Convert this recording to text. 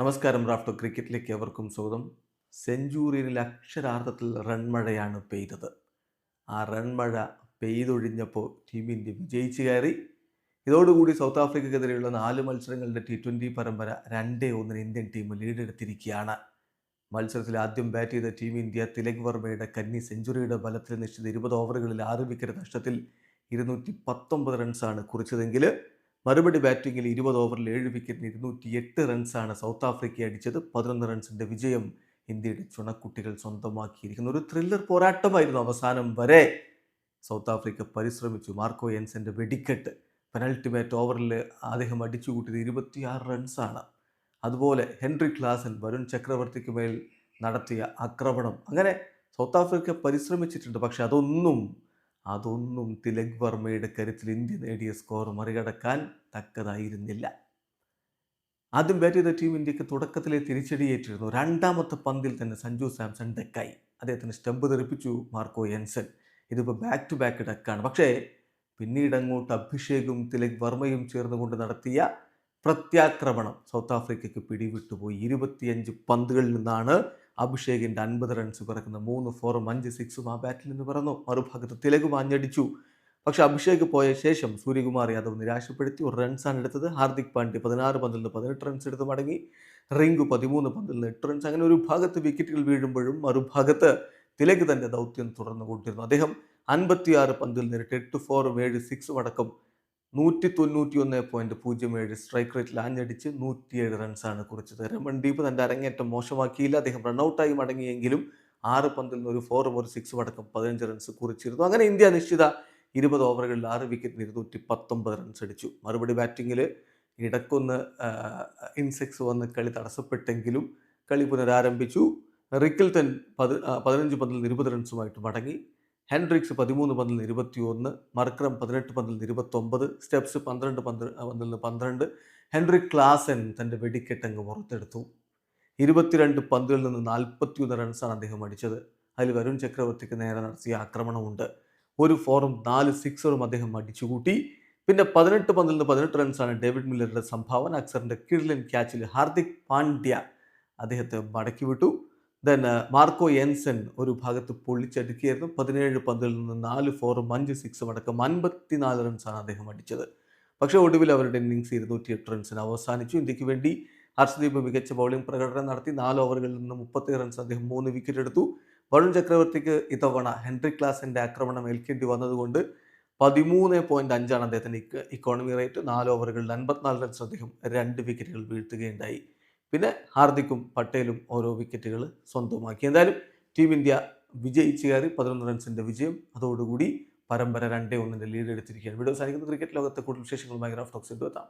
നമസ്കാരം റാഫ്റ്റോ ക്രിക്കറ്റിലേക്ക് എവർക്കും സ്വാഗതം. സെഞ്ചുറിയിൽ അക്ഷരാർത്ഥത്തിൽ റൺമഴയാണ് പെയ്തത്. ആ റൺമഴ പെയ്തൊഴിഞ്ഞപ്പോൾ ടീം ഇന്ത്യ വിജയിച്ചു കയറി. ഇതോടുകൂടി സൗത്ത് ആഫ്രിക്കക്കെതിരെയുള്ള നാല് മത്സരങ്ങളുടെ ടി ട്വന്റി പരമ്പര രണ്ടേ ഒന്നിന് ഇന്ത്യൻ ടീം ലീഡെടുത്തിരിക്കുകയാണ്. മത്സരത്തിൽ ആദ്യം ബാറ്റ് ചെയ്ത ടീം ഇന്ത്യ തിലക് വർമ്മയുടെ കന്നി സെഞ്ചുറിയുടെ ബലത്തിൽ നിശ്ചിത ഇരുപത് ഓവറുകളിൽ ആറ് വിക്കറ്റ് നഷ്ടത്തിൽ ഇരുന്നൂറ്റി പത്തൊമ്പത് റൺസാണ് കുറിച്ചതെങ്കിൽ മറുപടി ബാറ്റിങ്ങിൽ ഇരുപത് ഓവറിൽ ഏഴ് വിക്കറ്റിന് ഇരുന്നൂറ്റി എട്ട് റൺസാണ് സൗത്ത് ആഫ്രിക്ക അടിച്ചത്. പതിനൊന്ന് റൺസിന്റെ വിജയം ഇന്ത്യയുടെ ചുണക്കുട്ടികൾ സ്വന്തമാക്കിയിരിക്കുന്നു. ഒരു ത്രില്ലർ പോരാട്ടമായിരുന്നു അവസാനം വരെ. സൗത്ത് ആഫ്രിക്ക പരിശ്രമിച്ചു. മാർക്കോ എൻസന്റെ വെടിക്കെട്ട് പെനൽറ്റിമേറ്റ് ഓവറിൽ അദ്ദേഹം അടിച്ചു കൂട്ടിയത് ഇരുപത്തിയാറ് റൺസാണ്. അതുപോലെ ഹെൻറി ക്ലാസൻ വരുൺ ചക്രവർത്തിക്ക് മേൽ നടത്തിയ ആക്രമണം. അങ്ങനെ സൗത്ത് ആഫ്രിക്ക പരിശ്രമിച്ചിട്ടുണ്ട്. പക്ഷെ അതൊന്നും അതൊന്നും തിലക് വർമ്മയുടെ കരുത്തിൽ ഇന്ത്യ നേടിയ സ്കോർ മറികടക്കാൻ തക്കതായിരുന്നില്ല. ആദ്യം ബാറ്റ് ചെയ്ത ടീം ഇന്ത്യയ്ക്ക് തുടക്കത്തിലെ തിരിച്ചടിയേറ്റിരുന്നു. രണ്ടാമത്തെ പന്തിൽ തന്നെ സഞ്ജു സാംസൺ ഡെക്കായി. അദ്ദേഹത്തിന് സ്റ്റമ്പ് തെറിപ്പിച്ചു മാർക്കോ എൻസൺ ഇതിപ്പോൾ ബാക്ക് ടു ബാക്ക് ഡെക്കാണ്. പക്ഷേ പിന്നീട് അങ്ങോട്ട് അഭിഷേകും തിലക് വർമ്മയും ചേർന്നുകൊണ്ട് നടത്തിയ പ്രത്യാക്രമണം സൗത്ത് ആഫ്രിക്കയ്ക്ക് പിടിവിട്ടുപോയി. ഇരുപത്തിയഞ്ച് പന്തുകളിൽ നിന്നാണ് അഭിഷേകിന്റെ അൻപത് റൺസ് പിറക്കുന്ന മൂന്ന് ഫോറും അഞ്ച് സിക്സും ആ ബാറ്റിൽ നിന്ന് പറഞ്ഞു മറുഭാഗത്ത് തിലക് വാഞ്ഞടിച്ചു പക്ഷേ അഭിഷേക് പോയ ശേഷം സൂര്യകുമാർ യാദവ് നിരാശപ്പെടുത്തി ഒരു റൺസാണ് എടുത്തത്. ഹാർദിക് പാണ്ഡ്യ പതിനാറ് പന്തിൽ നിന്ന് പതിനെട്ട് റൺസ് എടുത്ത് മടങ്ങി. റിങ്കു പതിമൂന്ന് പന്തിൽ നിന്ന് എട്ട് റൺസ് അങ്ങനെ ഒരു ഭാഗത്ത് വിക്കറ്റുകൾ വീഴുമ്പോഴും മറുഭാഗത്ത് തിലക് തന്റെ ദൗത്യം തുടർന്നു കൊണ്ടിരുന്നു അദ്ദേഹം അൻപത്തിയാറ് പന്തിൽ നേരിട്ട് എട്ട് ഫോറും ഏഴ് സിക്സും അടക്കം നൂറ്റി തൊണ്ണൂറ്റി ഒന്ന് പോയിന്റ് പൂജ്യം ഏഴ് സ്ട്രൈക്ക് റേറ്റിൽ ആഞ്ഞടിച്ച് നൂറ്റിയേഴ് റൺസാണ് കുറിച്ചത്. രമൺദീപ് തന്റെ അരങ്ങേറ്റം മോശമാക്കിയില്ല. അദ്ദേഹം റണ്ണൌട്ടായി മടങ്ങിയെങ്കിലും ആറ് പന്തിൽ നിന്ന് ഒരു ഫോറും ഒരു സിക്സും അടക്കം പതിനഞ്ച് റൺസ് കുറിച്ചിരുന്നു. അങ്ങനെ ഇന്ത്യ നിശ്ചിത ഇരുപത് ഓവറുകളിൽ ആറ് വിക്കറ്റിന് ഇരുന്നൂറ്റി പത്തൊമ്പത് റൺസ് അടിച്ചു. മറുപടി ബാറ്റിങ്ങിൽ ഇടക്കൊന്ന് ഇൻസെക്സ് വന്ന് കളി തടസ്സപ്പെട്ടെങ്കിലും കളി പുനരാരംഭിച്ചു. റിക്കിൽട്ടൺ പതി പതിനഞ്ച് പന്തിൽ ഇരുപത് റൺസുമായിട്ട് മടങ്ങി. ഹെൻഡ്രിക്സ് പതിമൂന്ന് പന്തിൽ നിന്ന് ഇരുപത്തി ഒന്ന് മർക്രം പതിനെട്ട് പന്തിൽ നിന്ന് ഇരുപത്തൊമ്പത് സ്റ്റെപ്സ് പന്ത്രണ്ട് പന്ത് പന്തിൽ നിന്ന് പന്ത്രണ്ട്. ഹെൻറിക് ക്ലാസൻ തന്റെ വെടിക്കെട്ടങ്ങ് പുറത്തെടുത്തു. ഇരുപത്തിരണ്ട് പന്തുകളിൽ നിന്ന് നാൽപ്പത്തിയൊന്ന് റൺസാണ് അദ്ദേഹം അടിച്ചത്. അതിൽ വരുൺ ചക്രവർത്തിക്ക് നേരെ നടത്തിയ ആക്രമണമുണ്ട്. ഒരു ഫോറും നാല് സിക്സറും അദ്ദേഹം അടിച്ചുകൂട്ടി. പിന്നെ പതിനെട്ട് പന്തിൽ നിന്ന് പതിനെട്ട് റൺസാണ് ഡേവിഡ് മില്ലറുടെ സംഭാവന. അക്സറിന്റെ കിർലിൻ ക്യാച്ചിൽ ഹാർദിക് പാണ്ഡ്യ അദ്ദേഹത്തെ മടക്കി വിട്ടു ദെൻ മാർക്കോ എൻസൻ ഒരു ഭാഗത്ത് പൊള്ളിച്ചടുക്കിയായിരുന്നു. പതിനേഴ് പന്തിൽ നിന്ന് നാല് ഫോറും അഞ്ച് സിക്സും അടക്കം അൻപത്തിനാല് റൺസാണ് അദ്ദേഹം അടിച്ചത്. പക്ഷേ ഒടുവിൽ അവരുടെ ഇന്നിങ്സ് ഇരുന്നൂറ്റി എട്ട് റൺസിന് അവസാനിച്ചു. ഇന്ത്യയ്ക്ക് വേണ്ടി ഹർഷദീപ് മികച്ച ബൗളിംഗ് പ്രകടനം നടത്തി. നാല് ഓവറുകളിൽ നിന്ന് മുപ്പത്തി റൺസ് അദ്ദേഹം മൂന്ന് വിക്കറ്റ് എടുത്തു. വരുൺ ചക്രവർത്തിക്ക് ഇത്തവണ ഹെൻറി ക്ലാസിന്റെ ആക്രമണം ഏൽക്കേണ്ടി വന്നതുകൊണ്ട് പതിമൂന്ന് പോയിന്റ് അഞ്ചാണ് അദ്ദേഹത്തിന്റെ ഇക്കോണമി റേറ്റ് നാല് ഓവറുകളിൽ അൻപത്തിനാല് റൺസ് അദ്ദേഹം രണ്ട് വിക്കറ്റുകൾ വീഴ്ത്തുകയുണ്ടായി. പിന്നെ ഹാർദിക്കും പട്ടേലും ഓരോ വിക്കറ്റുകൾ സ്വന്തമാക്കി. എന്തായാലും ടീം ഇന്ത്യ വിജയിച്ചു കയറി പതിനൊന്ന് റൺസിന്റെ വിജയം. അതോടുകൂടി പരമ്പര രണ്ടേ ഒന്നിന്റെ ലീഡ് എടുത്തിരിക്കുകയാണ്. വീഡിയോ സാധിക്കുന്ന ക്രിക്കറ്റ് ലോകത്തെ കൂടുതൽ വിശേഷങ്ങളുമായി ഗ്രാഫ് ടോക്സ് എത്താം.